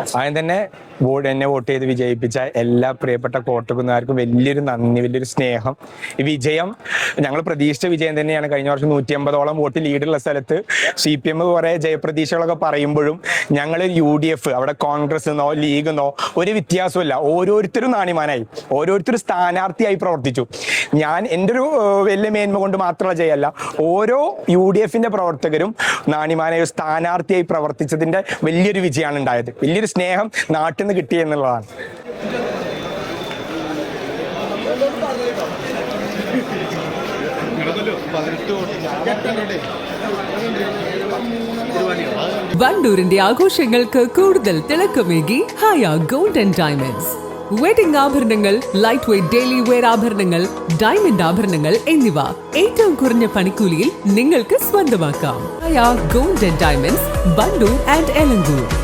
ആദ്യം തന്നെ എന്നെ വോട്ട് ചെയ്ത് വിജയിപ്പിച്ച എല്ലാ പ്രിയപ്പെട്ട കോട്ടക്കുന്നുകാർക്കും വലിയൊരു നന്ദി വലിയൊരു സ്നേഹം. ഈ വിജയം ഞങ്ങൾ പ്രതീക്ഷിച്ച വിജയം തന്നെയാണ്. കഴിഞ്ഞ വർഷം നൂറ്റി അമ്പതോളം വോട്ട് ലീഡുള്ള സ്ഥലത്ത് സി പി എം കുറെ ജയപ്രതീക്ഷകളൊക്കെ പറയുമ്പോഴും ഞങ്ങൾ യു ഡി എഫ് അവിടെ കോൺഗ്രസ് എന്നോ ലീഗ് എന്നോ ഒരു വ്യത്യാസമില്ല ഓരോരുത്തരും നാണിമാനായി ഓരോരുത്തരും സ്ഥാനാർത്ഥിയായി പ്രവർത്തിച്ചു. ഞാൻ എന്റെ ഒരു വലിയ മേന്മ കൊണ്ട് മാത്രമുള്ള ജയല്ല ഓരോ യു ഡി എഫിന്റെ പ്രവർത്തകരും നാണിമാനായി സ്ഥാനാർത്ഥിയായി പ്രവർത്തിച്ചതിന്റെ വലിയൊരു വിജയമാണ് ഉണ്ടായത്. വലിയൊരു സ്നേഹം നാട്ടിൽ നിന്ന് കിട്ടി എന്നുള്ളതാണ്. വണ്ടൂരിന്റെ ആഘോഷങ്ങൾക്ക് കൂടുതൽ തിളക്കമേകി ഹായ ഗോൾഡൻ ഡയമണ്ട്സ്. വെഡിംഗ് ആഭരണങ്ങൾ ലൈറ്റ് വെയ്റ്റ് ഡെയിലി വെയർ ആഭരണങ്ങൾ ഡയമണ്ട് ആഭരണങ്ങൾ എന്നിവ ഏറ്റവും കുറഞ്ഞ പണിക്കൂലിയിൽ നിങ്ങൾക്ക് സ്വന്തമാക്കാം. Haya golden diamonds Wandoor and Elankur.